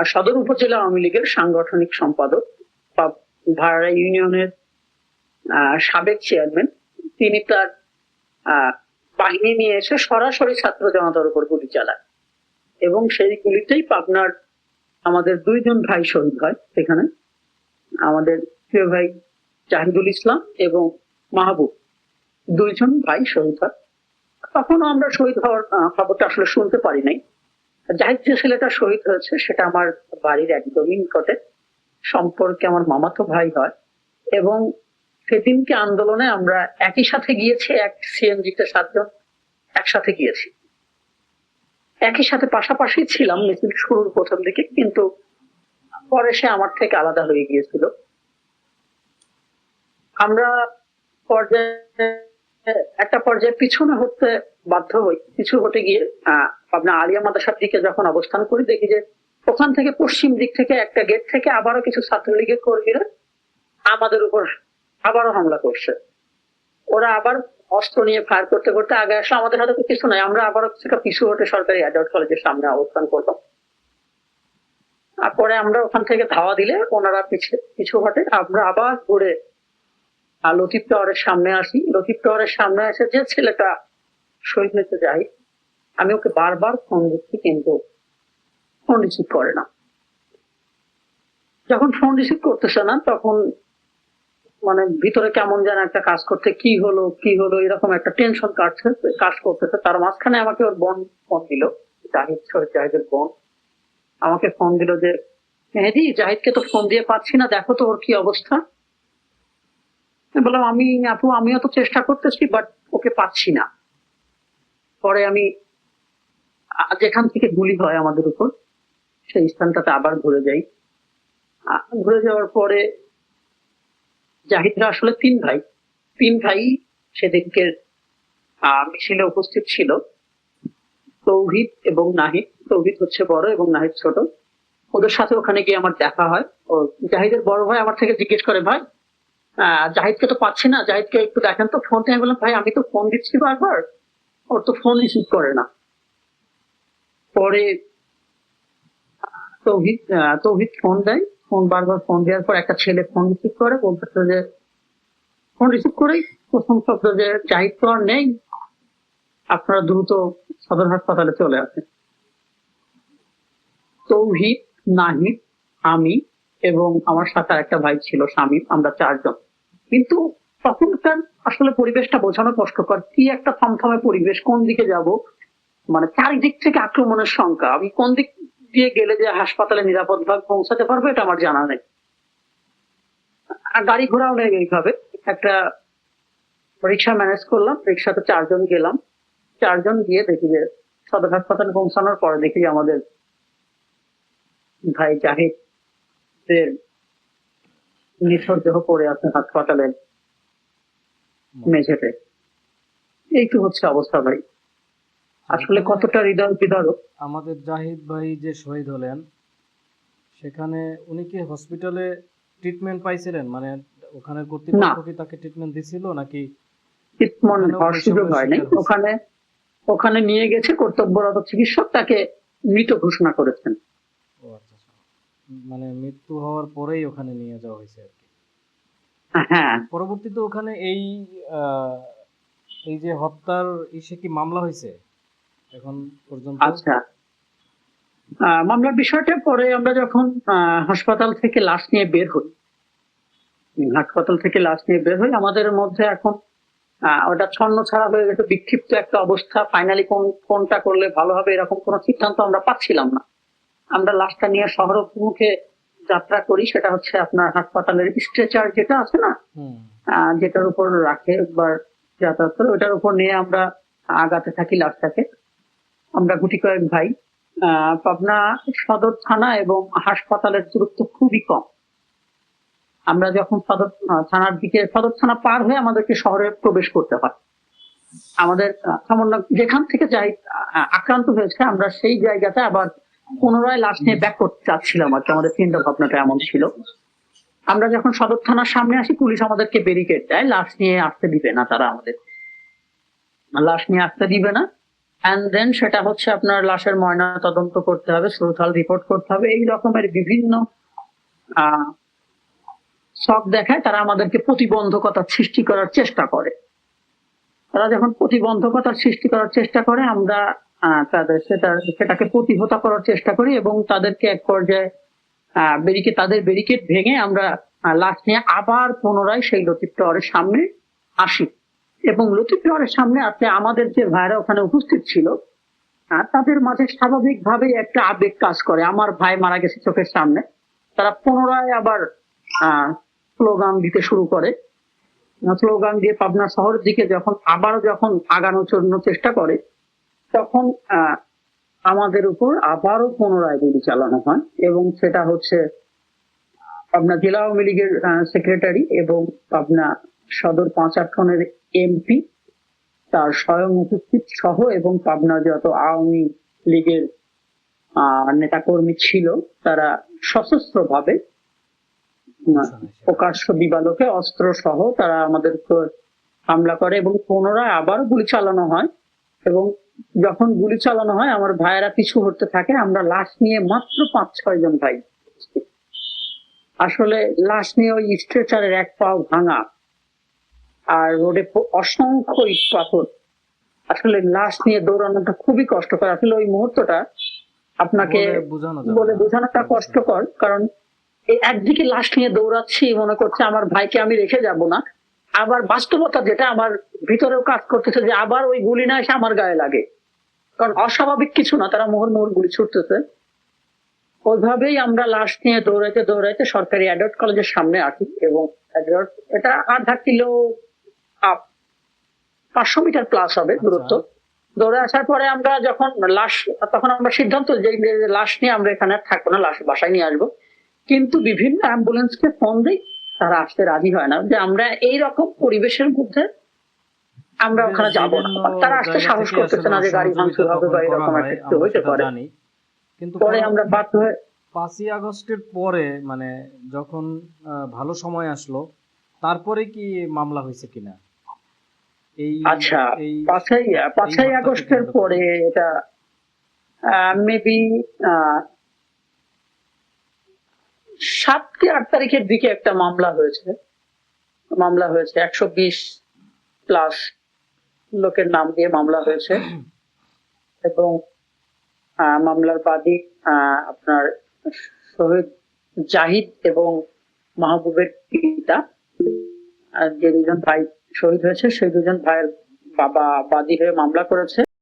আর সদর উপজেলা আওয়ামী লীগের সাংগঠনিক সম্পাদক ভাড়া ইউনিয়নের সাবেক চেয়ারম্যান, তিনি তার বাহিনী নিয়ে এসে সরাসরি ছাত্র জনতার উপর গুলি চালায়। এবং সেই গুলিতেই পাবনার আমাদের দুইজন ভাই শহীদ হয় সেখানে। আমাদের প্রিয় ভাই জাহিদুল ইসলাম এবং মাহবুব। দুইজন ভাই শহীদ হয়। তখনও আমরা শহীদ হওয়ার খবরটা আসলে শুনতে পারি নাই। জাহিদ যে ছেলেটা শহীদ হয়েছে, সেটা আমার বাড়ির একদমই নিকটে। সম্পর্কে আমার মামাতো ভাই হয়। এবং সেদিনকে আন্দোলনে আমরা একই সাথে গিয়েছি, এক সিএনজিতে সাতজন একসাথে গিয়েছি। একই সাথে পাশাপাশি ছিলাম, মিছিল শুরুর প্রথম দিকে, কিন্তু পরে সে আমার থেকে আলাদা হয়ে গিয়েছিল। আমরা পর্যায়ে, একটা পর্যায়ে পিছনে হতে বাধ্য হই। পিছু হতে গিয়ে আপনার আলিয়া মাদ্রাসার দিকে যখন অবস্থান করি, দেখি যে ওখান থেকে পশ্চিম দিক থেকে একটা গেট থেকে আবারও কিছু ছাত্রলীগের কর্মীরা আমাদের উপর আবারও হামলা করছে। ওরা আবার অস্ত্র নিয়ে ফায়ার করতে করতে আগে আসলে আমাদের হাতে তো কিছু নাই। আমরা আবারও কিছুটা পিছু হতে সরকারি অ্যাডাল্ট কলেজের সামনে অবস্থান করলাম। আর পরে আমরা ওখান থেকে ধাওয়া দিলে ওনারা পিছু পিছু হটে। আমরা আবার ঘুরে লতিফ টাওয়ারের সামনে আসি। লতিফ টাওয়ারের সামনে এসে যে ছেলেটা শহীদ হতে যাই, আমি ওকে বারবার ফোন দিচ্ছি কিন্তু ফোন রিসিভ করে না। যখন ফোন রিসিভ করতেছে না, তখন মানে ভিতরে কেমন যেন একটা কাজ করতে কি হলো কি হলো, এরকম একটা টেনশন কাটছে, কাজ করতেছে। তার মাঝখানে আমাকে ওর বোন ফোন দিল, জাহিদ শহীদ জাহিদের বোন। আমাকে ফোন দিল যে, মেহেদি, জাহিদকে তো ফোন দিয়ে পাচ্ছি না, দেখো তো ওর কি অবস্থা। বললাম, আমি আপু, আমিও তো চেষ্টা করতেছি বাট ওকে পাচ্ছি না। পরে আমি যেখান থেকে গুলি হয় আমাদের উপর সেই স্থানটাতে আবার ঘুরে যাই। ঘুরে যাওয়ার পরে জাহিদরা আসলে তিন ভাই। তিন ভাই সেদিনকে মিছিলে উপস্থিত ছিল। তৌহিদ এবং নাহিদ। তৌহিদ হচ্ছে বড় এবং নাহিদ ছোট। ওদের সাথে ওখানে গিয়ে আমার দেখা হয়। ও জাহিদের বড় ভাই আমার থেকে জিজ্ঞেস করে ভাই আহ, জাহিদকে তো পাচ্ছি না। জাহিদকে একটু দেখেন তো ফোন আমি বললাম ভাই আমি তো ফোন দিচ্ছি বারবার। ওর তো ফোন রিসিভ করে না। পরে, তৌহিদ তৌহিদ ফোন দেয়। ফোন বারবার ফোন দেওয়ার পর একটা ছেলে ফোন রিসিভ করে, বলতেছে যে ফোন রিসিভ করেই প্রথম শব্দ যে, জাহিদ তো আর নেই, আপনারা দ্রুত সদর হাসপাতালে চলে আসেন। তৌহিদ, নাহিদ, আমি এবং আমার সাথে একটা ভাই ছিল স্বামী আমরা চারজন। কিন্তু তখনকার আসলে পরিবেশটা বোঝানো কষ্টকর। কি একটা থমথমে পরিবেশ, কোন দিকে যাব? মানে চারিদিক থেকে আক্রমণের সংখ্যা। আমি কোন দিক দিয়ে গেলে যে হাসপাতালে নিরাপদ ভাবে পৌঁছাতে পারব, এটা আমার জানা নেই। আর গাড়ি ঘোড়াও নেই এইভাবে। একটা রিক্সা ম্যানেজ করলাম, রিক্সাতে চারজন গেলাম। চারজন গিয়ে দেখি যে সদর হাসপাতালে পৌঁছানোর পরে দেখি আমাদের ভাই জাহিদ নিথর দেহ পড়ে আছে হাসপাতালের মেঝেতে। এই তো হচ্ছে অবস্থা ভাই। আসলে কতটা হৃদয় বিদারক। আমাদের জাহিদ ভাই যে শহীদ হলেন সেখানে উনি কি হসপিটালে ট্রিটমেন্ট পাইছিলেন? মানে ওখানে কর্তৃপক্ষ কি তাকে ট্রিটমেন্ট দিছিল নাকি ওখানেও হওয়ার সুযোগ হয়নি। ওখানে ওখানে নিয়ে গেছে কর্তব্যরত চিকিৎসক তাকে মৃত ঘোষণা করেছেন। ও আচ্ছা আচ্ছা। মানে মৃত্যু হওয়ার পরেই ওখানে নিয়ে যাওয়া হয়েছে। হ্যাঁ পরবর্তীতে ওখানে এই এই যে হত্যার ইসে কি মামলা হয়েছে? এখন পর্যন্ত? আচ্ছা। মামলার বিষয়টা পরে আমরা যখন হাসপাতাল থেকে লাশ নিয়ে বের হই হাসপাতাল থেকে লাশ নিয়ে বের হই আমাদের মধ্যে এখন আহ, ওটা ছন্ন ছাড়া হয়ে গেছে বিক্ষিপ্ত একটা অবস্থা ফাইনালি কোন কোনটা করলে ভালো হবে এরকম কোনো সিদ্ধান্ত আমরা পাচ্ছিলাম না। আমরা লাশটা নিয়ে শহর মুখে যাত্রা করি সেটা হচ্ছে আপনার হাসপাতালের স্ট্রেচার যেটা আছে না যেটার উপর রাখে একবার যাতায়াত করে ওটার উপর নিয়ে আমরা আগাতে থাকি লাশটাকে আমরা গুটি কয়েক ভাই। পাবনা সদর থানা এবং হাসপাতালের দূরত্ব খুবই কম। আমরা যখন সদর থানার দিকে সদর থানা পার হয়ে আমাদেরকে শহরে প্রবেশ করতে হয়। আমাদের সামান্য যেখান থেকে যাই আক্রান্ত হয়েছে আমরা সেই জায়গাতে আবার পুনরায় লাশ নিয়ে ব্যাক করতে চাচ্ছিলাম আর কি আমাদের চিন্তা ভাবনাটা এমন ছিল। আমরা যখন সদর থানার সামনে আসি, পুলিশ আমাদেরকে ব্যারিকেড দেয়। লাশ নিয়ে আসতে দিবে না তারা আমাদের। লাশ নিয়ে আসতে দিবে না। অ্যান্ড দেন সেটা হচ্ছে আপনার লাশের ময়না তদন্ত করতে হবে শ্রোথাল রিপোর্ট করতে হবে। এই রকমের বিভিন্ন সব দেখায় তারা আমাদেরকে প্রতিবন্ধকতা সৃষ্টি করার চেষ্টা করে। তারা যখন প্রতিবন্ধকতার সৃষ্টি করার চেষ্টা করে, আমরা তাদের সেটা, সেটাকে প্রতিহত করার চেষ্টা করি এবং তাদেরকে এক পর্যায়ে তাদের ব্যারিকেড ভেঙে আমরা লাশ নিয়ে আবার পুনরায় সেই লতিফ টাওয়ারের সামনে আসি। এবং লতিফ টাওয়ারের সামনে আপনি আমাদের যে ভাইরা ওখানে উপস্থিত ছিল তাদের মাঝে স্বাভাবিকভাবে একটা আবেগ কাজ করে। আমার ভাই মারা গেছে চোখের সামনে। তারা পুনরায় আবার স্লোগান দিতে শুরু করে। স্লোগান দিয়ে পাবনা শহরের দিকে যখন আবার যখন আগানোর জন্য চেষ্টা করে তখন আমাদের উপর আবারও পুনরায় গুলি চালানো হয় এবং সেটা হচ্ছে, পাবনা জেলা আওয়ামী লীগের সেক্রেটারি এবং পাবনা সদর পাঁচ আসনের এমপি তার স্বয়ং উপস্থিত সহ এবং পাবনা যত আওয়ামী লীগের নেতাকর্মী ছিল তারা সশস্ত্র ভাবে প্রকাশ্য দিবালোকে অস্ত্র সহ তারা আমাদের হামলা করে এবং পুনরায় আবার গুলি চালানো হয় এবং যখন গুলি চালানো হয় আমার ভাইয়েরা পিছু হতে থাকে। আমরা লাশ নিয়ে মাত্র পাঁচ ছয় জন ভাই। আসলে লাশ নিয়ে ওই স্ট্রেচারের এক পাও ভাঙা আর রোডে অসংখ্য ইট পাথর। আসলে লাশ নিয়ে দৌড়ানোটা খুবই কষ্টকর। আসলে ওই মুহূর্তটা আপনাকে বলে। বোঝানোটা কষ্টকর কারণ একদিকে লাশ নিয়ে দৌড়াচ্ছি মনে করছে আমার ভাইকে আমি রেখে যাব না। আবার বাস্তবতা যেটা আমার ভিতরেও কাজ করতেছে যে আবার ওই গুলি না এসে আমার গায়ে লাগে। কারণ অস্বাভাবিক কিছু না তারা মোহর মোহর গুলি ছুটতেছে। ওইভাবেই আমরা লাশ নিয়ে দৌড়াইতে দৌড়াইতে সরকারি অ্যাডল্ট কলেজের সামনে আসি এবং এটা আধা কিলো আপ পাঁচশো মিটার প্লাস হবে দূরত্ব। দৌড়ে আসার পরে আমরা যখন লাশ তখন আমরা সিদ্ধান্ত যে লাশ নিয়ে আমরা এখানে থাকব না লাশ বাসায় নিয়ে আসব। কিন্তু বিভিন্ন অ্যাম্বুলেন্সকে ফোন দিই তারা আসতে রাজি হয় না যে আমরা এই রকম পরিবেশের মধ্যে আমরা ওখানে যাব না। তারা আসতে সাহস করতেছে না যে গাড়ি ভাঙচুর হবে বা এরকম একটা কিছু হইতে পারে। কিন্তু পরে আমরা বাধ্য হয়ে পাঁচই আগস্টের পরে মানে যখন ভালো সময় আসলো তারপরে কি মামলা হয়েছে কিনা? এই আচ্ছা পাঁচই পাঁচই আগস্টের পরে এটা মেবি সাত কি আট তারিখের দিকে একটা মামলা হয়েছে। মামলা হয়েছে, একশো বিশ প্লাস লোকের নাম দিয়ে মামলা হয়েছে। এবং মামলার বাদী আপনার শহীদ জাহিদ এবং মাহবুবের পিতা যে দুজন ভাই শহীদ হয়েছে, সেই দুজন ভাইয়ের বাবা বাদী হয়ে মামলা করেছে।